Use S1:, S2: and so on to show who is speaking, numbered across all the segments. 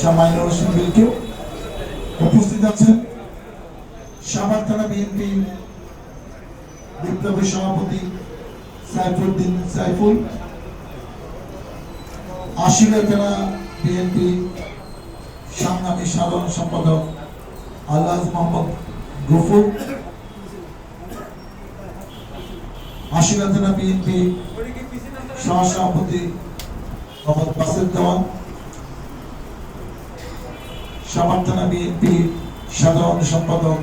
S1: সামাইনুর হোসেন বিল্টু উপস্থিত আছেন সাভার বিএনপি বিপ্লবী সভাপতি সাইফুদ্দিন সাইফুল আশিরা থানা বিএনপি সংগ্রামী সাধারণ সম্পাদক আল্লাহ মোহাম্মদ গফুর আশিরা থানা বিএনপি সহসভাপতি মোহাম্মদ বাসের দেওয়ান সাভার থানা বিএনপি সাধারণ সম্পাদক,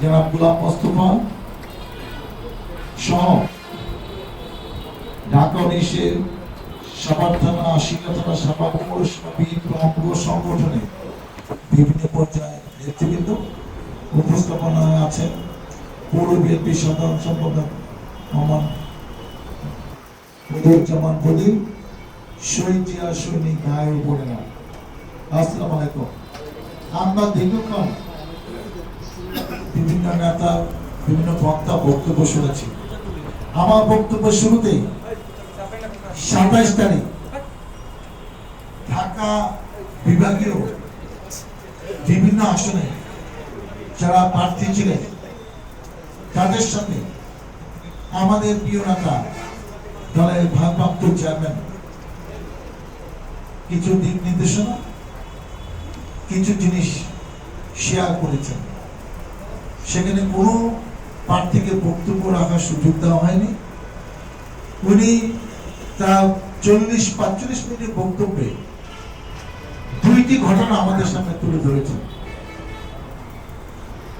S1: জনাব গুলাম মোস্তফা সহ ঢাকা উনিশের সাভার থানা আশিকা থানা সাভার পৌরসভা, বিএনপি অঙ্গ সংগঠনে বিভিন্ন পর্যায়ে নেতৃবৃন্দ উপস্থাপনায় আছেন পৌর বিএনপি সাধারণ সম্পাদক মোহাম্মদ বদিউজ্জামান বদির শহীদ জিয়া, সৈনিক ভাইয়ের উপরে না। আসসালামু আলাইকুম আমরা দীর্ঘক্ষণ বিভিন্ন নেতা, বিভিন্ন বক্তা বক্তব্য শুনেছি। আমার বক্তব্য শুরুতেই সাতাইশ তারিখ ঢাকা বিভাগীয় বিভিন্ন আসনে যারা প্রার্থী ছিলেন, তাদের সাথে আমাদের প্রিয় নেতা, দলের ভারপ্রাপ্ত চেয়ারম্যান, কিছু দিক নির্দেশনা কিছু জিনিস শেয়ার করেছেন। সেখানে কোনো প্রার্থীকে বক্তব্য রাখার সুযোগ দেওয়া হয়নি। উনি তার চল্লিশ, পাঁচচল্লিশ মিনিটের বক্তব্যে দুইটি ঘটনা আমাদের সামনে তুলে ধরেছেন।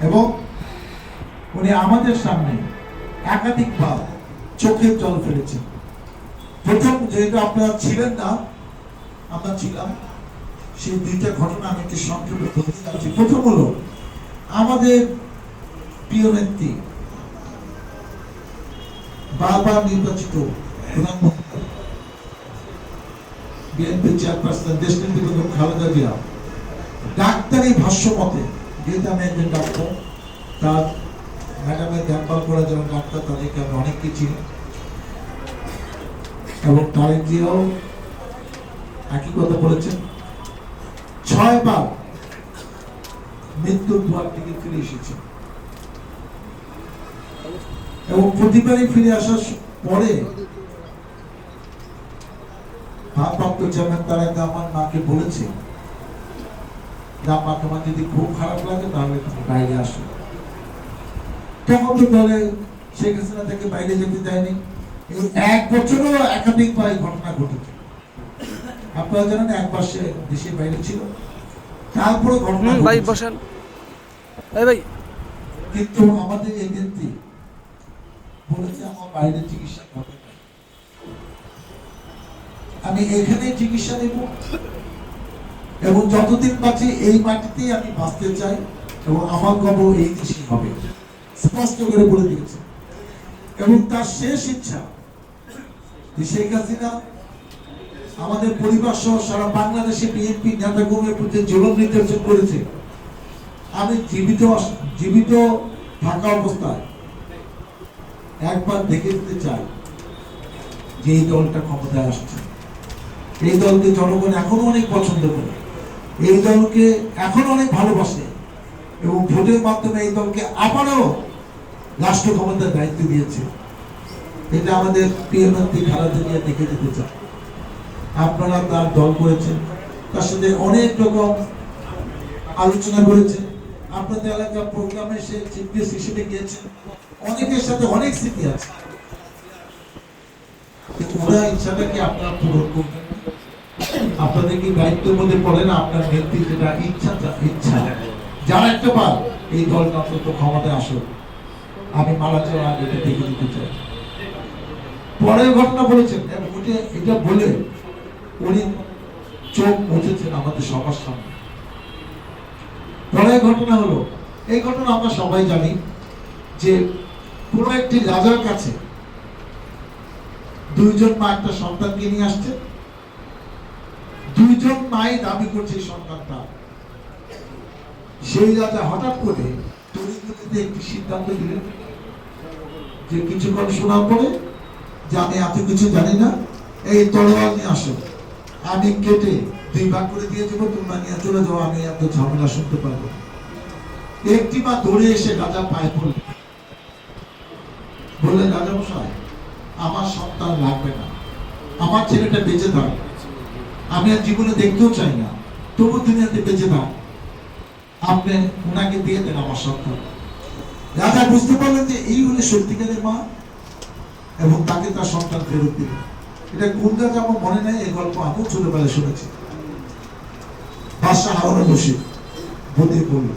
S1: এবং উনি আমাদের সামনে একাধিকবার চোখের জল ফেলেছেন। প্রথম, যেহেতু আপনারা ছিলেন না, আমরা ছিলাম সেই দুইটা ঘটনা আমি একটু সংক্ষেপে বলতে চাচ্ছি। প্রথম হলো, আমাদের প্রিয় নেত্রী বারবার নির্বাচিত ভাষ্য ডাক্তার, তার ডাক্তার তাদেরকে আমি একই কথা বলেছেন ছয় বার মৃত্যুর ফিরে এসেছে। এবং প্রতিবারই ফিরে আসার পরে ভারপ্রাপ্ত চেয়ারম্যান আমার মাকে বলেছে, যে আম্মা, তোমার যদি খুব খারাপ লাগে তাহলে তুমি বাইরে আসো। তখন তো দলে শেখ হাসিনা থেকে বাইরে যেতে দেয়নি। এক বছরও একাধিকবার এই ঘটনা ঘটেছে। আপনারা জানেন একবার সে দেশের বাইরে ছিল। তারপরে ঘটনা
S2: ভাই বসেন। এই ভাই।
S1: কিন্তু আমাদের নেত্রী বলেছে আমার বাইরে চিকিৎসা হবে আমি এখানে চিকিৎসা নেব এবং যতদিন বাঁচি এই মাটিতেই আমি বাঁচতে চাই এবং আমার কবর এই দেশেই হবে। স্পষ্ট করে বলে দিয়েছে। এবং তার শেষ ইচ্ছা শেখ হাসিনা আমাদের পরিবার সহ সারা বাংলাদেশে বিএনপি নেতাকর্মীর প্রতি জুলুম নির্যাতন করেছে। আমি জীবিত জীবিত থাকা অবস্থায় একবার দেখে দিতে চাই যে এই দলটা ক্ষমতায় আসছে। এই দলকে জনগণ এখনও অনেক পছন্দ করে। এই দলকে এখনও অনেক ভালোবাসে এবং ভোটের মাধ্যমে এই দলকে আবারও রাষ্ট্র ক্ষমতার দায়িত্ব দিয়েছে। এটা আমাদের প্রিয় নেত্রী খালেদা দেখে দিতে চায় আপনারা তার দল করেছেন, তার সাথে অনেক রকম আলোচনা করেছেন। আপনাদের এলাকার প্রোগ্রামে সে চিফ হিসেবে গিয়েছেন অনেকের সাথে অনেক স্মৃতি আছে। আপনারা পড়ে না? আপনার যেটা ইচ্ছা ইচ্ছা। একটা এই দলটা আমি মারা আগে দিতে চাই। পরের ঘটনা বলেছেন ওটা এটা বলে উনি চোখ মুছেছেন আমাদের সবার সামনে। পরের ঘটনা হলো, এই ঘটনা আমরা সবাই জানি যে কোনো একটি রাজার কাছে দুইজন মা একটা সন্তানকে নিয়ে আসছে। দুইজন মাই দাবি করছে সন্তানটা। সেই রাজা হঠাৎ করে তড়িৎ গতিতে একটি সিদ্ধান্ত দিলেন যে কিছুক্ষণ শোনার পরে যে আমি এত কিছু জানি না, এই তলোয়ার নিয়ে আসো। আমি কেটে দুই ভাগ করে দিয়ে যাব তোমরা নিয়ে চলে যাও, আমি এত ঝামেলা শুনতে পারব একটি মা দৌড়ে এসে রাজা পায়ে পড়ল। বললেন রাজা মশাই আমার সন্তান লাগবে না। আমার ছেলেটা বেঁচে থাক। আমি আর জীবনে দেখতেও চাই না। তবু দুনিয়াতে বেঁচে থাক। আপনি ওনাকে দিয়ে দেন আমার সন্তান। রাজা বুঝতে পারলেন যে এই হলে সত্যিকারের মা এবং তাকে তার সন্তান ফেরত দিলেন এটা কোন আমার মনে নেই, এই গল্প আমিও ছোটবেলায় শুনেছি। বাদশাহ হারুন রশিদ বদি বলল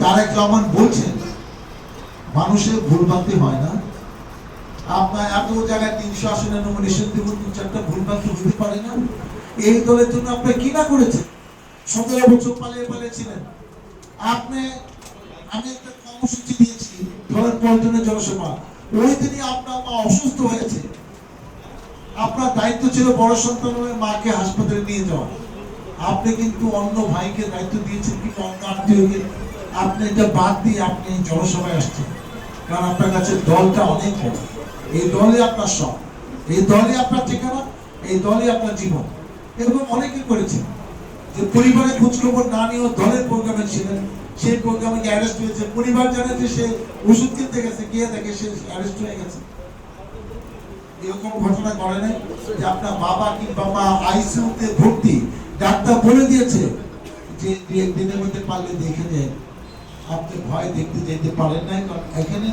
S1: তারেক রহমান বলছেন, মানুষের ভুলভ্রান্তি হয় না। আপনার এত জায়গায় তিনশো আসনে নমিনেশন দেব দু চারটা ভুলভ্রান্তি হতে পারে না। এই দলের জন্য আপনি কি না করেছেন? সতেরো বছর পালিয়ে পালিয়েছিলেন। আপনি, আমি একটা কর্মসূচি দিয়েছি পল্টনের জনসভা ওই দিনই আপনার মা অসুস্থ হয়েছে। আপনার দায়িত্ব ছিল বড় সন্তান হয়ে মাকে হাসপাতালে নিয়ে যাওয়া। আপনি কিন্তু অন্য ভাইকে দায়িত্ব দিয়েছেন কি অন্য আত্মীয়কে। আপনি এটা বাদ দিয়ে আপনি জনসভায় আসছেন। কারণ আপনার কাছে দলটা অনেক বড়। এই দলে আপনার সব। এই দলে আপনার ঠিকানা, এই দলে আপনার জীবন। এরকম অনেকে করেছেন। যে পরিবারের খোঁজখবর না নিয়েও দলের প্রোগ্রামে ছিলেন। সেই প্রোগ্রামে অ্যারেস্ট হয়েছে। পরিবার জানে যে সে ওষুধ কিনতে গেছে, গিয়ে দেখে সে অ্যারেস্ট হয়ে গেছে। এরকম ঘটনা করে নাই যে আপনার বাবা কিংবা মা আইসিইউতে ভর্তি। ডাক্তার বলে দিয়েছে যে দুই একদিনের মধ্যে পারলে দেখে নেন। আপনি ভয় দেখতে যেতে পারেন নাই, কারণ এখানে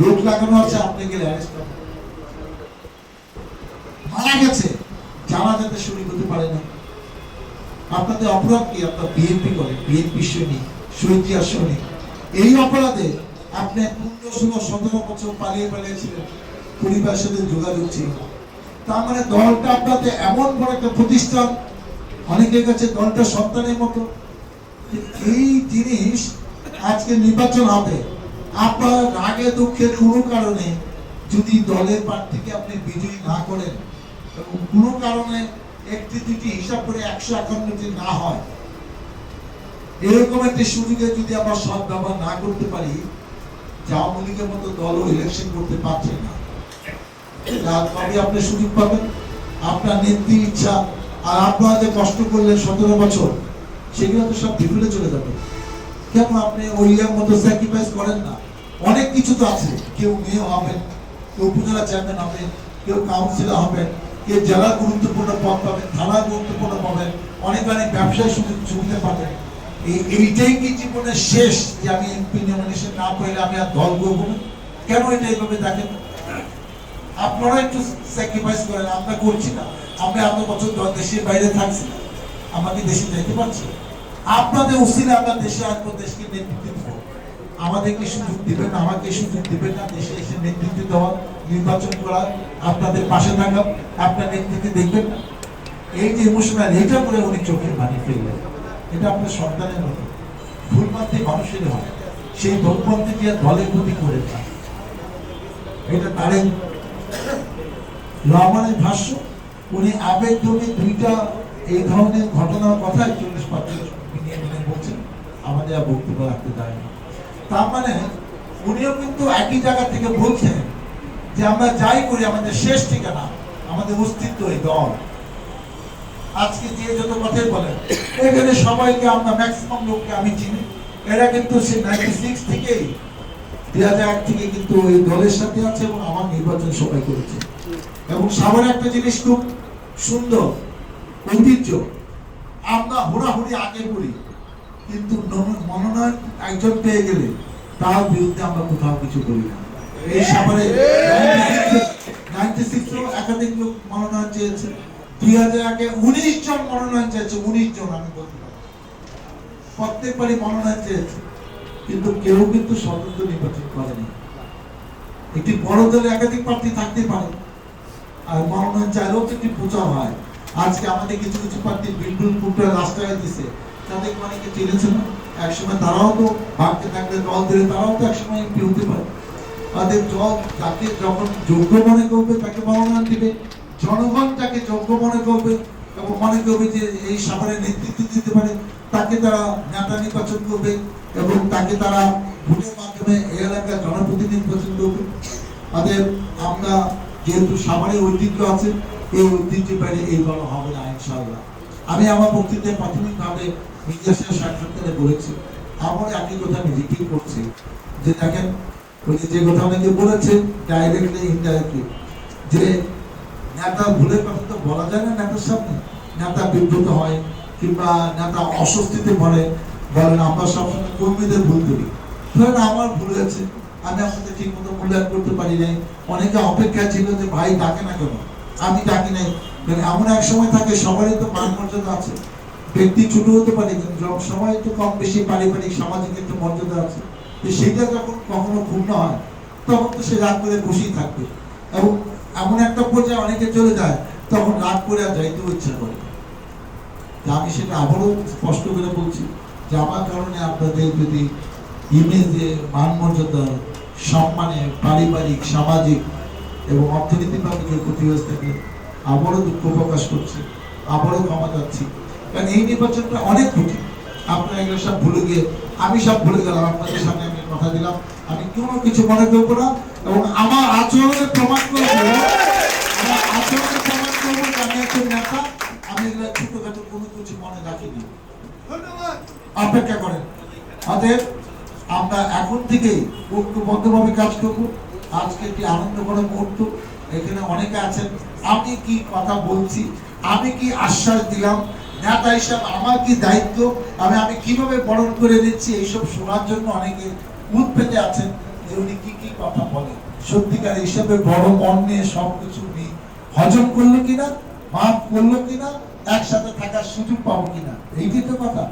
S1: লোক লাগানো আছে, আপনি গেলে অ্যারেস্ট মারা গেছে, জানা যাতে শরীর হতে পারে না। আপনাদের অপরাধ কি? আপনার বিএনপি করে বিএনপি সৈনিক শহীদ সৈনিক এই অপরাধে আপনি পনেরো ষোলো সতেরো বছর পালিয়ে পালিয়েছিলেন। পরিবারের সাথে যোগাযোগ ছিল। তার মানে দলটা আপনাদের এমন বড় একটা প্রতিষ্ঠান, অনেকের কাছে দলটা সন্তানের মতো। এই জিনিস আজকে নির্বাচন হবে। আপনার রাগে দুঃখের কোনো কারণে যদি দলের প্রার্থীকে আপনি বিজয়ী না করেন, এবং কোনো কারণে একটি দুটি হিসাব করে একশো একান্নটি না হয় এরকম একটি সুযোগে যদি আমরা সৎ ব্যবহার না করতে পারি আওয়ামী লীগের মতো দলও ইলেকশন করতে পারছে না। আপনি সুযোগ পাবেন? আপনার ইচ্ছা, আর আপনারা যে কষ্ট করলেন সতেরো বছর, সেগুলো তো সব চলে যাবে। কেন আপনি মতো স্যাক্রিফাইস করেন না? অনেক কিছু তো আছে। কেউ মেয়ে হবেন, কেউ উপজেলা চেয়ারম্যান হবেন, কেউ কাউন্সিলর হবেন, কেউ জেলা গুরুত্বপূর্ণ পদ পাবেন থানা গুরুত্বপূর্ণ পাবেন, অনেক অনেক ব্যবসায় সুযোগ সুবিধা পাবেন। এইটাই কি জীবনের শেষ যে আমি এমপি নমিনেশন না আমি আর দল করব না? কেন এটা দেখেন? আপনারা একটু স্যাক্রিফাইস করেন, আমরা করছি না। এত বছর দেশের বাইরে থাকছি না। আমাকে দেশে পারছি? আপনাদের উচিত আমরা দেশে আসব দেশকে নেতৃত্ব দেবো। আমাদেরকে সুযোগ দিবেন? আমাকে সুযোগ দিবেন না দেশে এসে নেতৃত্ব দেওয়া, নির্বাচন করা, আপনাদের পাশে থাকা, আপনার নেতৃত্বে দেখবেন এই যে ইমোশনাল এটা করে উনি চোখের পানি ফেললেন। এটা আপনার সন্তানের মতো। ভুলপন্থী মানুষের হয়। সেই ভুলপন্থী দিয়ে দলের প্রতি করে থাকে এটা তারেক রহমানের ভাষ্য। উনি আবেগ জমি দুইটা এই ধরনের ঘটনার কথা চল্লিশ পাঁচচল্লিশ বলছেন। আমাদের আর বক্তব্য রাখতে দেয় না তার মানে উনিও কিন্তু একই জায়গা থেকে বলছেন যে আমরা যাই করি, আমাদের শেষ ঠিকানা, আমাদের অস্তিত্ব এই দল। আজকে যে যত কথাই বলেন, এখানে সবাইকে আমরা ম্যাক্সিমাম লোককে আমি চিনি। এরা কিন্তু সে নাইনটি সিক্স থেকেই, দুই হাজার এক থেকে কিন্তু এই দলের সাথে আছে এবং আমার নির্বাচন সবাই করেছে। এবং সামনে একটা জিনিস খুব সুন্দর, ঐতিহ্য। আমরা হুড়াহুড়ি আগে করি, কিন্তু মনোনয়ন একজন পেয়ে গেলে তার বিরুদ্ধে আমরা কোথাও কিছু করি না। এই সামনে নাইনটি সিক্সেও একাধিক লোক মনোনয়ন চেয়েছে। একে উনিশ জন মনোনয়ন চেয়েছে, উনিশ জন আমি বলতে পারি প্রত্যেকবারই মনোনয়ন চেয়েছে, কিন্তু কেউ কিন্তু স্বতন্ত্র নির্বাচন করেনি। একটি বড় দলে একাধিক প্রার্থী থাকতে পারে, আর মনোনয়ন চাইলেও তো একটি প্রচার হয়। আজকে আমাদের কিছু কিছু প্রার্থী বিলকুল পুটে রাস্তায় দিছে, তাদের অনেকে চিনেছে না। একসময় তারাও তো ভাবতে থাকলে দল দিলে তারাও তো একসময় এমপি হতে পারে। তাদের দল যাকে যখন যোগ্য মনে করবে, তাকে মনোনয়ন দিবে। জনগণ যাকে যোগ্য মনে করবে এবং মনে করবে যে এই সাভারের নেতৃত্ব দিতে পারে, তাকে তারা নেতা নির্বাচন করবে এবং তাকে তারা ভোটের মাধ্যমে এই এলাকার জনপ্রতিনিধি নির্বাচন করবে। তাদের আমরা যেহেতু সামনে ঐতিহ্য আছে, এই ঐতিহ্য বাইরে এইভাবে হবে না, ইনশাআল্লাহ। আমি আমার বক্তৃতায় প্রাথমিকভাবে মিডিয়াসের সাক্ষাৎকারে বলেছি, আমার একই কথা আমি রিপিট করছি, যে দেখেন, ওই যে কথা অনেকে বলেছেন ডাইরেক্টলি ইনডাইরেক্টলি যে নেতা ভুলের কথা তো বলা যায় না, নেতার সামনে নেতা বিব্রত হয় কিংবা নেতা অস্বস্তিতে পড়ে, বলেন, আমরা সবসময় কর্মীদের ভুল করি। ধরেন, আমার ভুল হয়েছে, আমি আপনাদের ঠিক মতো মূল্যায়ন করতে পারি নাই। অনেকে অপেক্ষা ছিল যে, ভাই, ডাকে না কেন? আমি ডাকি নাই। মানে এমন এক সময় থাকে, সবারই তো মান মর্যাদা আছে। ব্যক্তি ছোট হতে পারে, কিন্তু সব সময় তো কম বেশি পারিবারিক, সামাজিক একটা মর্যাদা আছে। তো সেইটা যখন কখনো পূর্ণ হয়, তখন তো সে রাগ করে বসেই থাকবে। এবং এমন একটা পর্যায়ে অনেকে চলে যায়, তখন রাগ করে আর যাইতেও ইচ্ছা করে আমি সেটা আবারও স্পষ্ট করে বলছি যে আমার কারণে আপনাদের যদি ইমেজে মান মর্যাদা সম্মানে, পারিবারিক, সামাজিক এবং অর্থনৈতিকভাবে কেউ ক্ষতি হয়ে থাকে, আবারও দুঃখ প্রকাশ করছি, আবারও ক্ষমা চাচ্ছি। কারণ এই নির্বাচনটা অনেক কঠিন। আপনারা এগুলো সব ভুলে গিয়ে, আমি সব ভুলে গেলাম, আপনাদের সামনে আমি কথা দিলাম। আমি কোনো কিছু মনে করব না। এবং আমার আচরণের প্রমাণ করব। আমার আচরণের প্রমাণ করব যে আমি একজন নেতা আমি এগুলো ছোটখাটো কোনো কিছু মনে রাখিনি। অপেক্ষা করেন। আমরা এখন থেকেই ঐক্যবদ্ধভাবে কাজ করব। আজকে একটি আনন্দ করা মুহূর্ত। এখানে অনেকে আছেন আমি কি কথা বলছি আমি কি আশ্বাস দিলাম নেতা হিসাবে আমার কি দায়িত্ব আমি আমি কীভাবে বরণ করে দিচ্ছি এইসব শোনার জন্য অনেকে উৎপেতে আছেন যে উনি কি কথা বলেন সত্যিকার হিসাবে বড় মন নিয়ে সবকিছু উনি হজম করল কিনা, মাফ করল কিনা, একসাথে থাকার সুযোগ পাবো কিনা এইটাই তো কথা।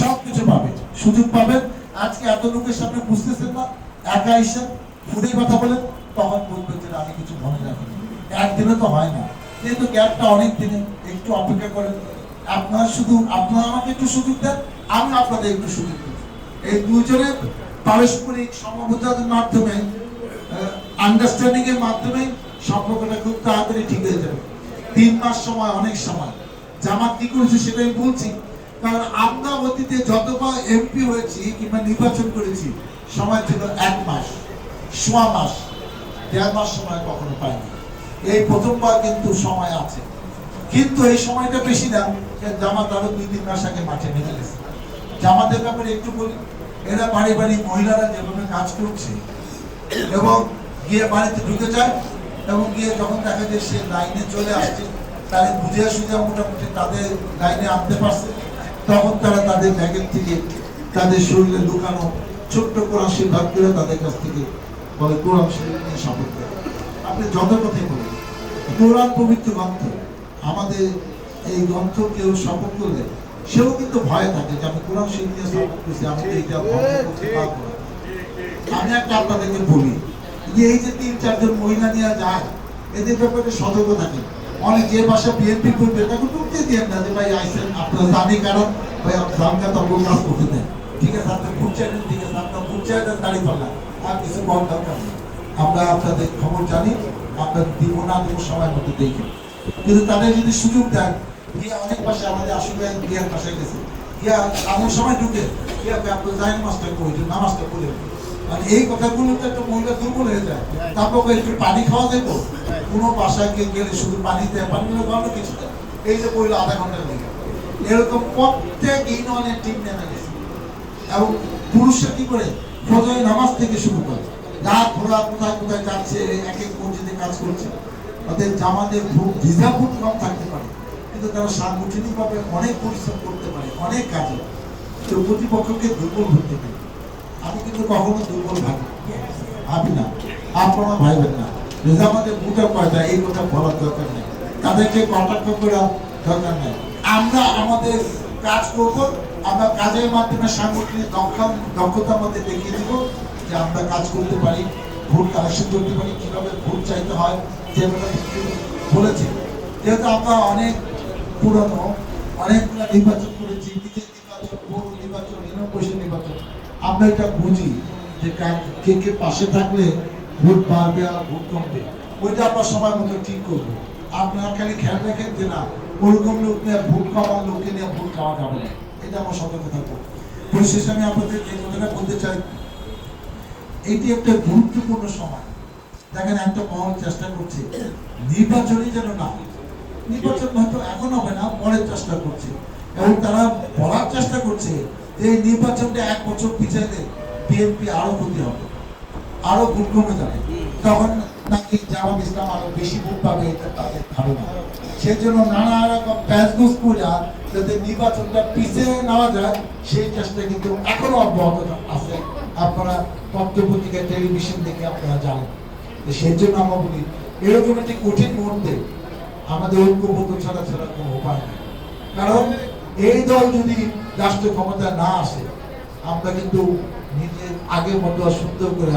S1: সব পাবে, সুযোগ পাবেন। আজকে এত লোকের সামনে বুঝতেছেন না, একা এসে ফুটে কথা বলেন তখন বলবেন যে আমি কিছু মনে রাখিনি একদিনে তো হয় না। যেহেতু গ্যাপটা অনেক দিনে একটু অপেক্ষা করেন। আপনারা শুধু, আপনারা আমাকে একটু সুযোগ দেন, আমি আপনাদের একটু সুযোগ দিই এই দুজনের পারস্পরিক সমবোধার মাধ্যমে আন্ডারস্ট্যান্ডিং এর মাধ্যমে সম্পর্কটা খুব তাড়াতাড়ি ঠিক হয়ে যাবে। তিন মাস সময়, অনেক সময়। জামাত কি করেছে সেটাই বলছি। কারণ আমরা অতীতে যতবার এমপি হয়েছি কিংবা নির্বাচন করেছি, সময় ছিল এক মাস, সোয়া মাস, দেড় মাস সময় কখনো পাইনি। এই প্রথমবার কিন্তু সময় আছে। কিন্তু এই সময়টা বেশি না জামাত আরও দুই তিন মাস আগে মাঠে নেমে গেছে। জামাতের ব্যাপারে একটু বলি। এরা বাড়ি বাড়ি মহিলারা যেভাবে কাজ করছে এবং গিয়ে বাড়িতে ঢুকে যায় এবং গিয়ে যখন দেখা যায় সে লাইনে চলে আসছে তাদের বুঝে সুঝে মোটামুটি তাদের লাইনে আনতে পারছে। তখন তারা তাদের ব্যাগের থেকে তাদের শরীরে লুকানো ছোট্ট কোরআন ভাগ করে তাদের কাছ থেকে বলে, কোরআন শরীর নিয়ে শপথ করে আপনি যত কথাই বলেন, কোরআন পবিত্র গ্রন্থ, আমাদের এই গ্রন্থ কেউ শপথ করলে সেও কিন্তু ভয় থাকে যে আমি কোরআন শরীর নিয়ে শপথ করছি আমি তো এটা করতে পারব না। আমি একটা আপনাদেরকে বলি, যে এই যে তিন, চারজন মহিলা নিয়ে যায়, এদের ব্যাপারে সতর্ক থাকে অনেক যে বাসা বিএনপি করবে তাকে ঢুকতে দিয়ে না যে, ভাই, আইসেন, আপনার জানি কারণ, ভাই জানকা তো কাজ করতে দেন ঠিক আছে, আপনি ভোট চাইলেন ঠিক আছে, আপনার ভোট চাইলেন দাঁড়িয়ে পারলাম আর কিছু বল দরকার নেই। আমরা আপনাদের খবর জানি আপনার দিব না, দিব সময় মতো দেখি। কিন্তু তাদের যদি সুযোগ দেন, গিয়ে অনেক পাশে আমাদের আসলে গিয়ার পাশে গেছে। গিয়া এমন সময় ঢুকে, গিয়া আপনার জাইন মাস্টার করে নামাজটা করে মানে এই কথাগুলো তো একটা মহিলা দুর্বল হয়ে যায়। তারপর একটু পানি খাওয়া দেবো কোনো বাসায় গেলে শুধু পানি দেয় পানি ভালো কিছু দেয় এই যে বলল আধা ঘণ্টা লেগে এরকম প্রত্যেক ইউনিয়নের টিম নেমে গেছে। এবং পুরুষরা কি করে? ফজরের নামাজ থেকে শুরু করে। রাত ঘোরা কোথায় কোথায় যাচ্ছে এক এক মসজিদে কাজ করছে। তাদের জামাদের ভোট ভিজা ভোট কম থাকতে পারে। কিন্তু তারা সাংগঠনিকভাবে অনেক পরিশ্রম করতে পারে অনেক কাজে। তো প্রতিপক্ষকে দুর্বল হতে পারে। আমি কিন্তু কখনো দুর্বল না। আপনারা ভাইবেন না। যে আমাদের কয়টা এই কথা বলার দরকার নেই। তাদেরকে কটাক্ষ করা দরকার নেই। আমরা আমাদের কাজ করব, আমরা কাজের মাধ্যমে সাংগঠনিক দক্ষ- দক্ষতা আমাদের দেখিয়ে দিব যে আমরা কাজ করতে পারি, ভোট কালেকশন করতে পারি, কীভাবে ভোট চাইতে হয় যেভাবে বলেছে। যেহেতু আমরা অনেক পুরনো, অনেকগুলো নির্বাচন করেছি, নিজের নির্বাচন নির্বাচন আমরা এটা বুঝি যে কে কে পাশে থাকলে ভোট বাড়বে আর ভোট কমবে। ওইটা আমরা সময় মতো ঠিক করব। আপনারা খালি খেয়াল রাখেন যে না, ওরকম লোক নিয়ে ভোট খাওয়ার লোককে নিয়ে ভোট খাওয়া যাবে না। এটা আমার সতর্ক থাকব। পরিশেষে আমি আপনাদের যে কথাটা বলতে চাই। এটি একটা গুরুত্বপূর্ণ সময়। দেখেন, একটা মহল চেষ্টা করছে। নির্বাচনই যেন না নির্বাচন হয়তো এখন হবে না, পরে চেষ্টা করছে। এবং তারা বলার চেষ্টা করছে এই নির্বাচনটা এক বছর পিছাইলে বিএনপি আরও ক্ষতি হবে, আরও ভোট কমে যাবে। তখন নাকি জামাত ইসলাম আরও বেশি ভোট পাবে এটা তাদের ধারণা। সেই জন্য নানা রকম করে যাতে নির্বাচনটা পিছিয়ে নেওয়া যায়, সেই চেষ্টা কিন্তু এখনও অব্যাহত আছে। আপনারা পত্রপত্রিকা টেলিভিশন দেখে আপনারা জানেন। সেই জন্য আমরা বলি, এরকম একটি কঠিন মুহূর্তে আমাদের ঐক্যবদ্ধ ছাড়া ছাড়া কোনো উপায় নেই। কারণ এই দল যদি রাষ্ট্র ক্ষমতায় না আসে, আমরা কিন্তু নিজের আগের মতো সুন্দর করে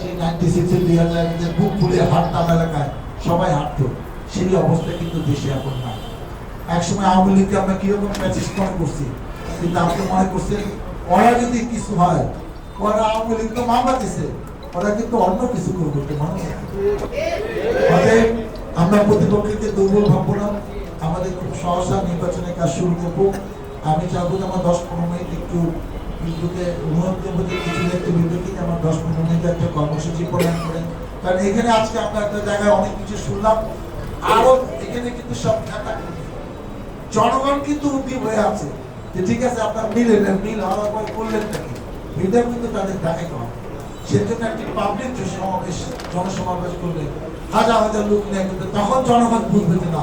S1: সেই নাইনটি সিক্সের দুই হাজার বুক ফুলে হাঁটতাম এলাকায়, সবাই হাঁটতো, সেই অবস্থা কিন্তু দেশে এখন নাই। একসময় আওয়ামী লীগকে আমরা কীরকম প্যাচিস মনে করছি, কিন্তু আপনি মনে করছেন ওরা যদি কিছু হয়, ওরা আওয়ামী লীগ তো মামলা দিছে, ওরা কিন্তু অন্য কিছু করবে মানুষ আমরা প্রতিপক্ষকে দুর্বল ভাববো না, আমাদের খুব সহসা নির্বাচনের কাজ শুরু করব। আমি চাবো যে আমার দশ পনেরো মিনিট একটু বিদ্যুতে অনুরোধ করব যে কিছু একটু বিদ্যুৎ আমার দশ পনেরো মিনিট একটা কর্মসূচি প্রদান করেন। কারণ এখানে আজকে আমরা একটা জায়গায় অনেক কিছু শুনলাম। আরও এখানে কিন্তু সব নেতা জনগণ কিন্তু উদ্দীপ হয়ে আছে যে ঠিক আছে, আপনার মিলেন মিল হওয়ার পর করলেন নাকি? এটা কিন্তু তাদের দেখাইতে হবে সেজন্য একটি পাবলিক সমাবেশ, জনসমাবেশ করলে হাজার হাজার লোক নেয়, কিন্তু তখন জনগণ বুঝবে না,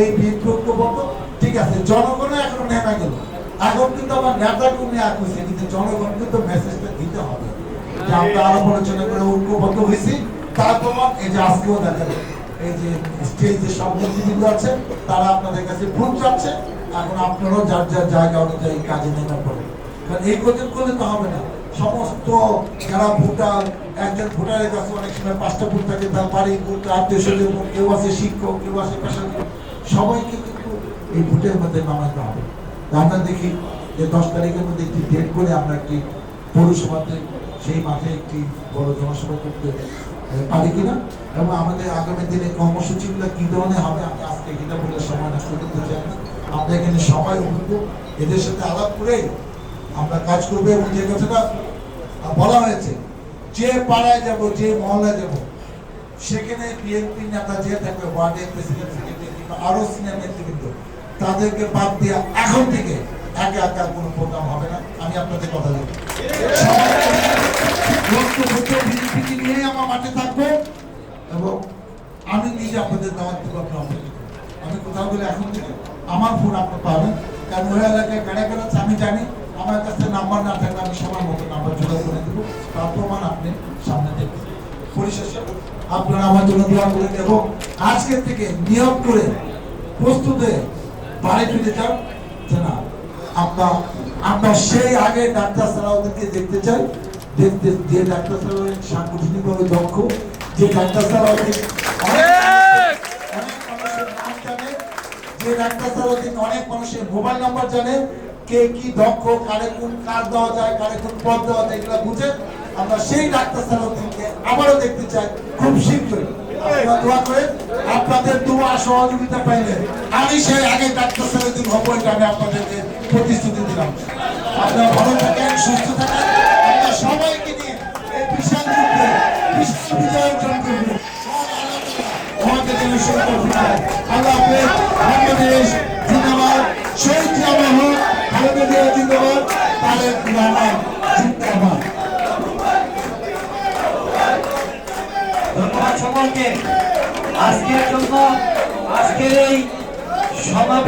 S1: এই বিএনপি ঐক্যবদ্ধ ঠিক আছে, জনগণও এখনও নেমে গেল। এখন কিন্তু আমার নেতাকে নিয়ে আর কইছে, কিন্তু জনগণ কিন্তু মেসেজটা দিতে হবে। যে আমরা আলাপ আলোচনা করে ঐক্যবদ্ধ হয়েছি। তার প্রমাণ এই যে আজকেও দেখা যায় এই যে স্টেজে নেতৃবৃন্দ আছে তারা আপনাদের কাছে ভোট চাচ্ছে। এখন আপনারাও যার যার জায়গা অনুযায়ী কাজে নেমে পড়ে কারণ এই কথা করলে তো হবে না। সমস্ত যারা ভোটার, একজন ভোটারের কাছে অনেক সময় পাঁচটা ভোট থাকে, তার বাড়ি ভোট, আত্মীয় স্বজন, কেউ আছে শিক্ষক, কেউ আছে পেশাজীবী সবাইকে কিন্তু এই ভোটের মধ্যে নামাতে হবে আমরা দেখি যে দশ তারিখের মধ্যে একটি ডেট করে আমরা একটি পৌরসভাতে সেই মাঠে একটি বড় জনসভা করতে পারি কিনা? এবং আমাদের আগামী দিনে কর্মসূচিগুলো কি ধরনের হবে, আমি আজকে এটা বলে সময় নষ্ট করতে চাই না। আমরা এখানে সবাই অভিজ্ঞ, এদের সাথে আলাপ করে আমরা কাজ করব এবং যে কথাটা বলা হয়েছে, যে পাড়ায় যাব, যে মহল্লায় যাব, সেখানে বিএনপি নেতা যে থাকবে, ওয়ার্ডের প্রেসিডেন্ট সেক্রেটারি কিংবা আরও সিনিয়র নেতৃবৃন্দ তাদেরকে বাদ দিয়ে এখন থেকে একা একা কোনো প্রোগ্রাম হবে না। আমি আপনাদের কথা নিয়েই আমার মাঠে থাকব এবং আমি নিজে আপনাদের দাওয়াত দেবো আমি কোথাও গেলে এখন থেকে আমার ফোন আপনি পাবেন। কারণ ওই এলাকায় গাড়ি বেড়াচ্ছে আমি জানি। আমার কাছে নাম্বার না থাকলে আমি সবার মতো নাম্বার যোগাযোগ করে দেবো। তার প্রমাণ আপনি সামনে দেখবেন। পরিশেষে আপনারা আমার জন্য দোয়া করেন এবং আজকের থেকে নিয়োগ করে প্রস্তুত হয়ে বাড়ি ফিরে যান যে না আমরা আমরা সেই আগে ডাক্তার সালাউদ্দিনকে দেখতে চাই। দেখতে যে ডাক্তার সালাউদ্দিন সাংগঠনিকভাবে দক্ষ। যে ডাক্তার সালাউদ্দিন অনেক মানুষের নাম জানে যে ডাক্তার সালাউদ্দিন অনেক মানুষের মোবাইল নাম্বার জানে। কে কি দক্ষ কারে কোন কাজ দেওয়া যায় কারে কোন পদ দেওয়া যায় এগুলো বুঝে। আমরা সেই ডাক্তার সালাউদ্দিনকে আবারও দেখতে চাই খুব শীঘ্রই। আপনাদের দোয়া সহযোগিতা পাইলে। আমি সেই আগে ডাক্তার সালাউদ্দিন হব এটা আমি আপনাদেরকে প্রতিশ্রুতি দিলাম। আপনারা ভালো থাকেন, সুস্থ থাকেন। আমরা সবাইকে নিয়ে এই বিশাল যুদ্ধে, বিশাল বিজয় অর্জন করব আমাদের জন্য আল্লাহ হাফেজ, বাংলাদেশ জিন্দাবাদ। শহীদ জিয়া হোক খালেদা জিয়া জিন্দাবাদ
S3: ধন্যবাদ আজকের জন্য আজকের এই সমাবেশ